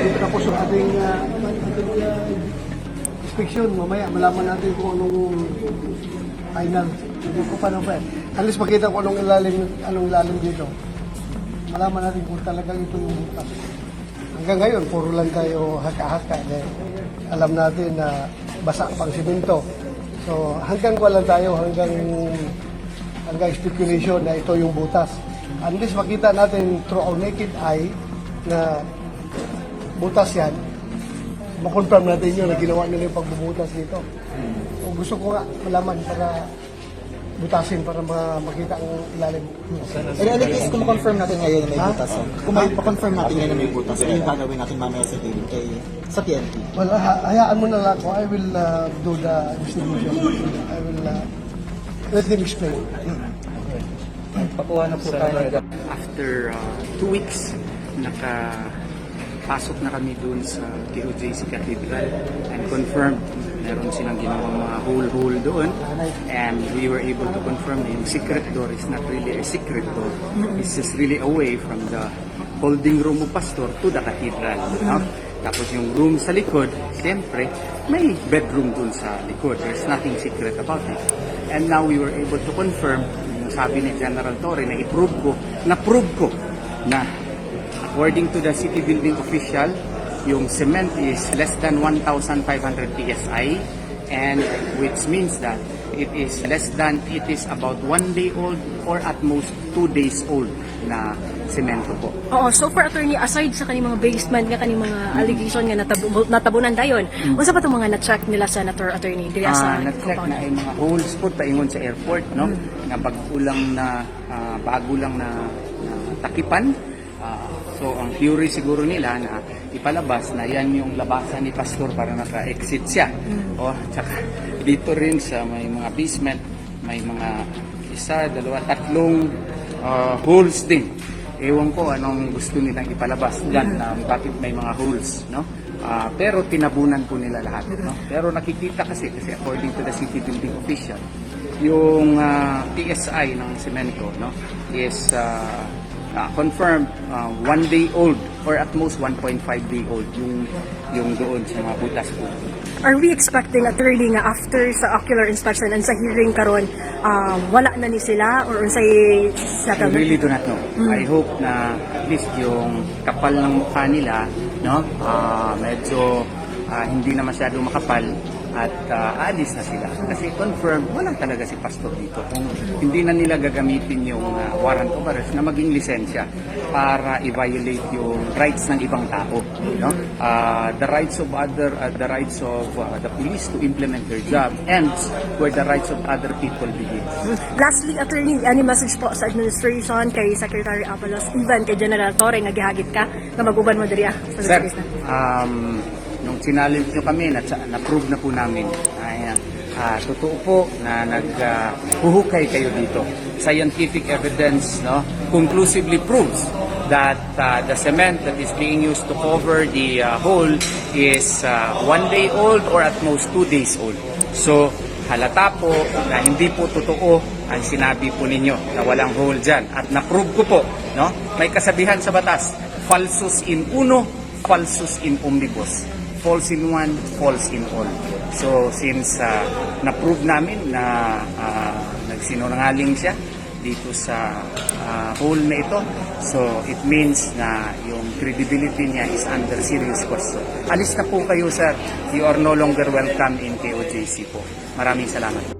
Tapos yung ating, uh, uh, inspection, mamaya malaman natin kung anong final. Hindi ko pa na pa. At least makita ko anong ilalim, anong ilalim dito. Malaman natin kung talagang ito yung butas. Hanggang ngayon, puro lang tayo haka-haka. Alam natin na basa pang simento. So hanggang wala tayo, hanggang hanggang speculation na ito yung butas. Least makita natin through our naked eye na butas yan, makonfirm natin yun na ginawa nila yung pagbubutas dito. O gusto ko nga malaman para butasin para ma- makita ang ilalim. In any case, kung confirm natin ngayon na may Ha? butas, oh. kung may confirm natin ngayon na may butas, ano yung gagawin natin mamaya sa hearing kay sa PNP? Well, ha- hayaan mo na lang ako. I will uh, do the distribution. I will uh, let them explain. Pakuha na po tayo. After uh, two weeks, nakapasok na kami dun sa KOJC Cathedral and confirmed meron silang ginawang mga hole-hole doon and we were able to confirm na yung secret door is not really a secret door. It's just really away from the holding room of pastor to the cathedral. No? Tapos yung room sa likod, siyempre, may bedroom dun sa likod. There's nothing secret about it. And now we were able to confirm, yung sabi ni General Torre, na i-prove ko, na-prove ko na according to the city building official, yung cement is less than 1,500 PSI and which means that it is less than, it is about one day old or at most two days old na semento po. Oo, so for attorney, aside sa kaning mga basement nga kaning mga allegation nga natabu- natabunan dayon, unsa pa itong mga na-check nila senator attorney diri sa Ah, na-check compound? na ay mga holes po paingon sa airport no? Nga bagulang na ah, bago lang na, na takipan. Ah, so ang theory siguro nila na ipalabas na yan yung labasan ni pastor para naka-exit siya. O tsaka dito rin sa may mga basement may mga isa, dalawa, tatlong ah, holes din. Ewan ko anong gusto nilang ipalabas dyan na bakit may mga holes no? Ah, pero tinabunan po nila lahat no? Pero nakikita kasi kasi according to the city building official yung ah, PSI ng semento no? Is ah, ah, confirmed ah, one day old or at most 1.5 day old yung yung doon sa mga butas po Are we expecting attorney nga after sa ocular inspection and sa hearing karon um, wala na ni sila or unsay I settlement? really do not know. I hope na at least yung kapal ng mukha nila, no, ah, medyo ah, hindi na masyado makapal at ah, alis na sila. Kasi confirmed, wala talaga si pastor dito. Kung hindi na nila gagamitin yung ah, warrant of arrest na maging lisensya para i-violate yung rights ng ibang tao. No? Ah, the rights of other, ah, the rights of ah, the police to implement their job ends where the rights of other people begin. Lastly, attorney, any message po sa administration kay Secretary Abalos, even kay General Torre nga gihagit ka nga maguban mo diri ah, sa Sir, na. um, nung challenge nyo kami, na, na-prove na po namin. Ay, ah, totoo po na naghuhukay kayo dito. Scientific evidence no, conclusively proves that uh, the cement that is being used to cover the uh, hole is uh, one day old or at most two days old. So, halata po na hindi po totoo ang sinabi po ninyo na walang hole dyan. At na-prove ko po, no? may kasabihan sa batas, falsus in uno, falsus in omnibus. False in one, false in all. So since uh, na-prove namin na uh, nagsinungaling siya dito sa uh, hole na ito, so it means na yung credibility niya is under serious question. Alis na po kayo sir. You are no longer welcome in KOJC po. Maraming salamat.